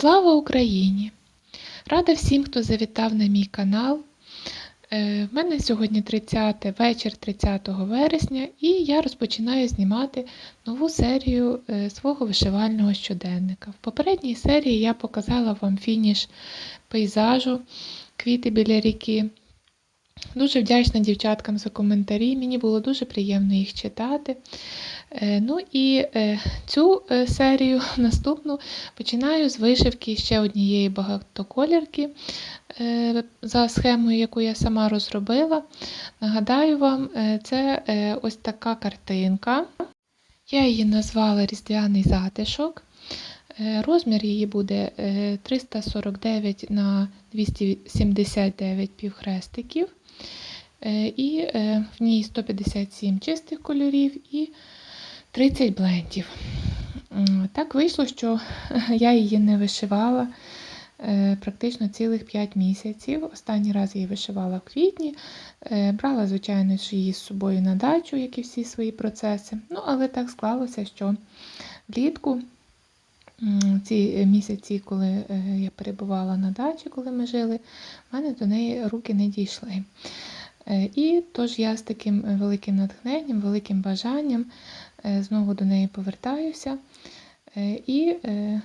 Слава Україні! Рада всім, хто завітав на мій канал. Е, В мене сьогодні 30 вечір 30 вересня, і я розпочинаю знімати нову серію е, свого вишивального щоденника. В попередній серії я показала вам фініш пейзажу, квіти біля ріки. Дуже вдячна дівчаткам за коментарі, мені було дуже приємно їх читати. Е, Ну і е, цю е, серію наступну починаю з вишивки ще однієї багатоколірки за схемою, яку я сама розробила. Нагадаю вам, це ось така картинка. Я її назвала Різдвяний затишок. Е, Розмір її буде е, 349 на 279 півхрестиків. Е, І е, в ній 157 чистих кольорів і 30 блендів. Так вийшло, що я її не вишивала е, практично цілих 5 місяців. Останній раз її вишивала в квітні. Е, Брала, звичайно, її з собою на дачу, як і всі свої процеси. Ну, але так склалося, що влітку ці місяці, коли е, я перебувала на дачі, коли ми жили, в мене до неї руки не дійшли. Е, І тож я з таким е, великим натхненням, великим бажанням е, знову до неї повертаюся е, і е,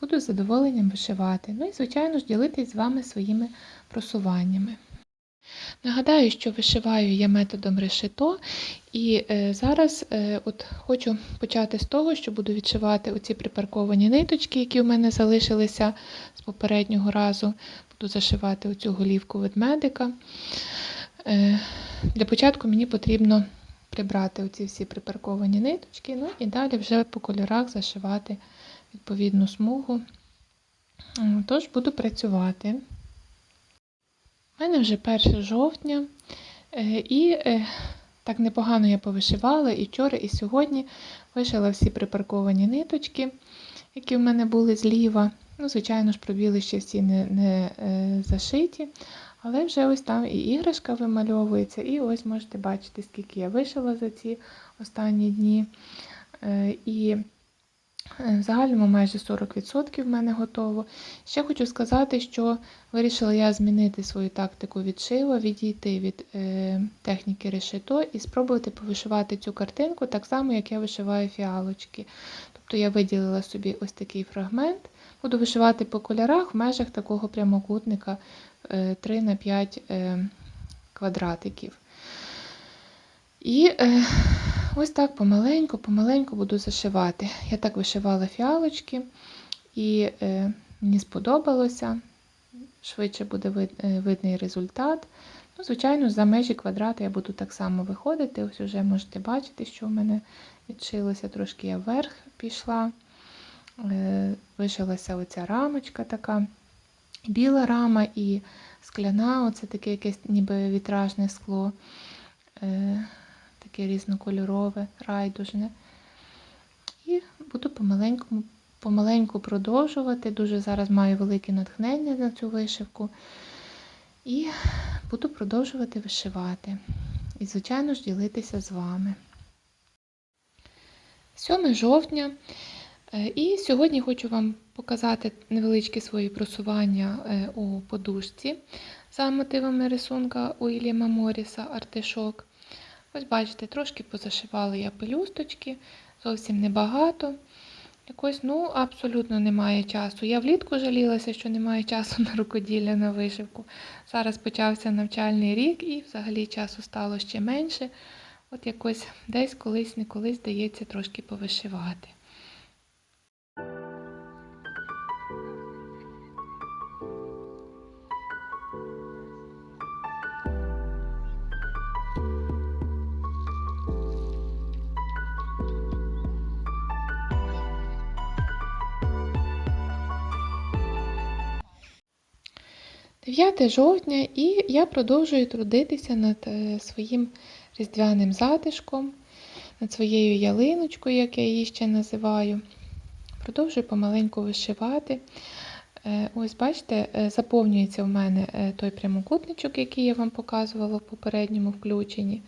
буду задоволенням вишивати. Ну і, звичайно ж, ділитись з вами своїми просуваннями. Нагадаю, що вишиваю я методом решето, і е, зараз е, от хочу почати з того, що буду відшивати оці припарковані ниточки, які у мене залишилися з попереднього разу. Буду зашивати оцю голівку ведмедика. Е, Для початку мені потрібно прибрати оці всі припарковані ниточки, ну і далі вже по кольорах зашивати відповідну смугу. Тож буду працювати. У мене вже 1 жовтня, е, і е, так непогано я повишивала і вчора, і сьогодні вишила всі припарковані ниточки, які в мене були зліва. Ну, звичайно ж, пробіли ще всі не, не е, зашиті, але вже ось там і іграшка вимальовується, і ось можете бачити, скільки я вишила за ці останні дні. Е, в загальному майже 40% в мене готово. Ще хочу сказати, що вирішила я змінити свою тактику відшива, відійти від е, техніки решето і спробувати повишивати цю картинку так само, як я вишиваю фіалочки. Тобто я виділила собі ось такий фрагмент, буду вишивати по кольорах в межах такого прямокутника е, 3 на 5 е, квадратиків. І е, ось так помаленьку, помаленьку буду зашивати. Я так вишивала фіалочки, і е, мені сподобалося. Швидше буде вид, е, видний результат. Ну, Звичайно, за межі квадрата я буду так само виходити. Ось вже можете бачити, що в мене відшилося. Трошки я вверх пішла. Е, вишилася оця рамочка така. Біла рама і скляна, оце таке якесь ніби вітражне скло. Таке різнокольорове, райдужне. І буду помаленьку, помаленьку продовжувати. Дуже зараз маю велике натхнення на цю вишивку. І буду продовжувати вишивати. І, звичайно ж, ділитися з вами. 7 жовтня. Е, І сьогодні хочу вам показати невеличкі свої просування е, у подушці за мотивами рисунка Уільяма Моріса Артишок. Ось бачите, трошки позашивала я пелюсточки, зовсім небагато. Якось, ну, абсолютно немає часу. Я влітку жалілася, що немає часу на рукоділля, на вишивку. Зараз почався навчальний рік і взагалі часу стало ще менше. От якось десь колись не колись дається трошки повишивати. – 9 жовтня, і я продовжую трудитися над е, своїм різдвяним затишком, над своєю ялиночкою, як я її ще називаю. Продовжую помаленьку вишивати. Е, Ось бачите, е, заповнюється в мене той прямокутничок, який я вам показувала в попередньому включенні.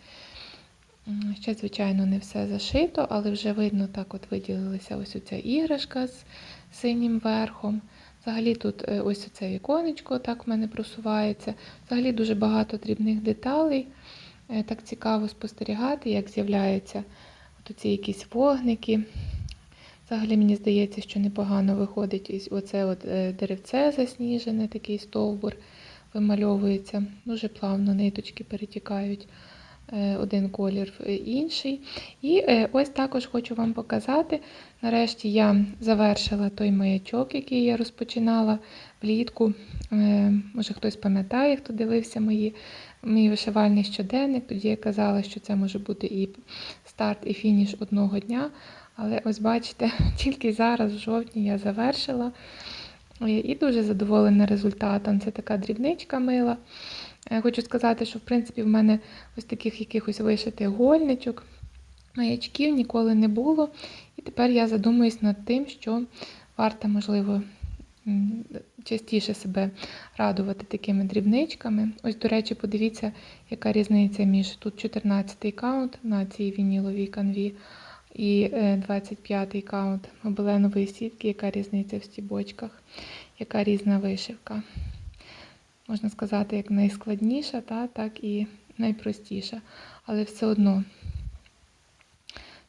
Ще, звичайно, не все зашито, але вже видно, так от виділилася ось оця іграшка з синім верхом. Взагалі тут е, ось оце віконечко так в мене просувається. Взагалі дуже багато дрібних деталей. Е, Так цікаво спостерігати, як з'являються от ці якісь вогники. Взагалі мені здається, що непогано виходить оце от е, деревце засніжене, такий стовбур вимальовується. Дуже плавно ниточки перетікають один колір в інший. І е, ось також хочу вам показати. Нарешті я завершила той маячок, який я розпочинала влітку. Е, Може хтось пам'ятає, хто дивився мої, мій вишивальний щоденник. Тоді я казала, що це може бути і старт, і фініш одного дня. Але ось бачите, тільки зараз, в жовтні, я завершила. Е, І дуже задоволена результатом. Це така дрібничка мила. Е, Хочу сказати, що в принципі в мене ось таких якихось вишитих гольничок, маячків ніколи не було. І тепер я задумуюсь над тим, що варто, можливо, частіше себе радувати такими дрібничками. Ось, до речі, подивіться, яка різниця між тут 14-й каунт на цій вініловій канві і 25-й каунт гобеленової сітки, яка різниця в стібочках, яка різна вишивка. Можна сказати, як найскладніша, та, так і найпростіша. Але все одно,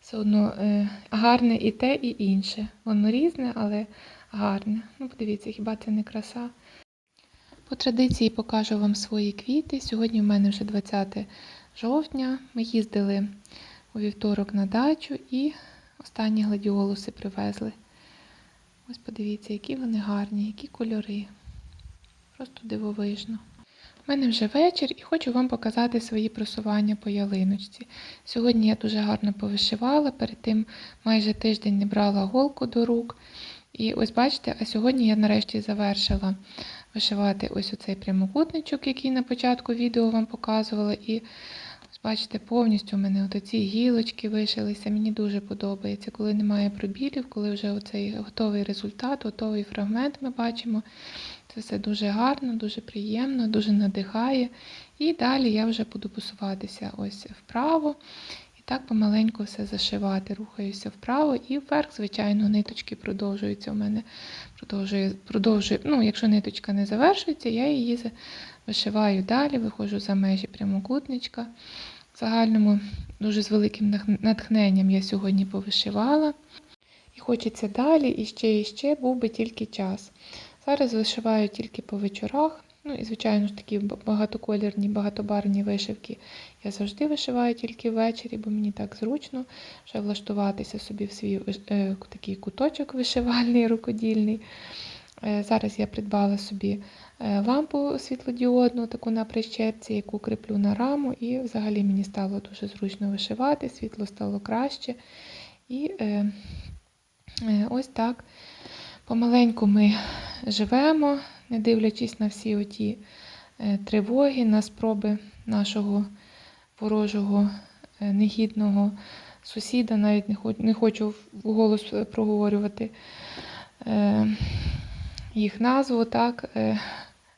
все одно е, гарне і те, і інше. Воно різне, але гарне. Ну, подивіться, хіба це не краса? По традиції покажу вам свої квіти. Сьогодні в мене вже 20 жовтня. Ми їздили у вівторок на дачу і останні гладіолуси привезли. Ось подивіться, які вони гарні, які кольори. Просто дивовижно. У мене вже вечір і хочу вам показати свої просування по ялиночці. Сьогодні я дуже гарно повишивала, перед тим майже тиждень не брала голку до рук. І ось бачите, а сьогодні я нарешті завершила вишивати ось оцей прямокутничок, який на початку відео вам показувала. І бачите, повністю у мене от ці гілочки вишилися. Мені дуже подобається, коли немає пробілів, коли вже оцей готовий результат, готовий фрагмент ми бачимо. Це все дуже гарно, дуже приємно, дуже надихає. І далі я вже буду посуватися ось вправо. І так помаленьку все зашивати. Рухаюся вправо і вверх, звичайно, ниточки продовжуються у мене. Продовжую, продовжую. Ну, якщо ниточка не завершується, я її вишиваю далі, виходжу за межі прямокутничка. В загальному дуже з великим натхненням я сьогодні повишивала. І хочеться далі, і ще, і ще, був би тільки час. Зараз вишиваю тільки по вечорах. Ну і, звичайно ж, такі багатоколірні, багатобарвні вишивки я завжди вишиваю тільки ввечері, бо мені так зручно вже влаштуватися собі в свій е, такий куточок вишивальний, рукодільний. Е, Зараз я придбала собі лампу світлодіодну, таку на прищепці, яку кріплю на раму, і взагалі мені стало дуже зручно вишивати, світло стало краще. І е, е, ось так помаленьку ми живемо, не дивлячись на всі оті е, тривоги, на спроби нашого ворожого е, негідного сусіда, навіть не хочу, не хочу вголос е, проговорювати е, їх назву, так.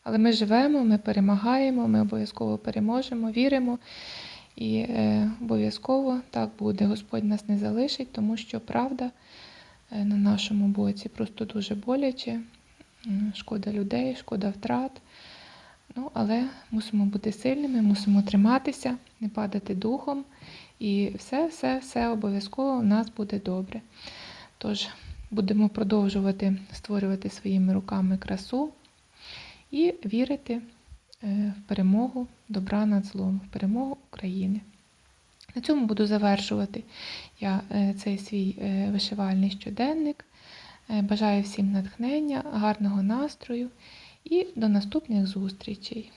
Але ми живемо, ми перемагаємо, ми обов'язково переможемо, віримо. І е, обов'язково так буде. Господь нас не залишить, тому що правда е, на нашому боці просто дуже боляче. Шкода людей, шкода втрат. Ну, але мусимо бути сильними, мусимо триматися, не падати духом. І все, все, все обов'язково у нас буде добре. Тож будемо продовжувати створювати своїми руками красу і вірити е, в перемогу добра над злом, в перемогу України. На цьому буду завершувати я е, цей свій е, вишивальний щоденник. Бажаю всім натхнення, гарного настрою і до наступних зустрічей.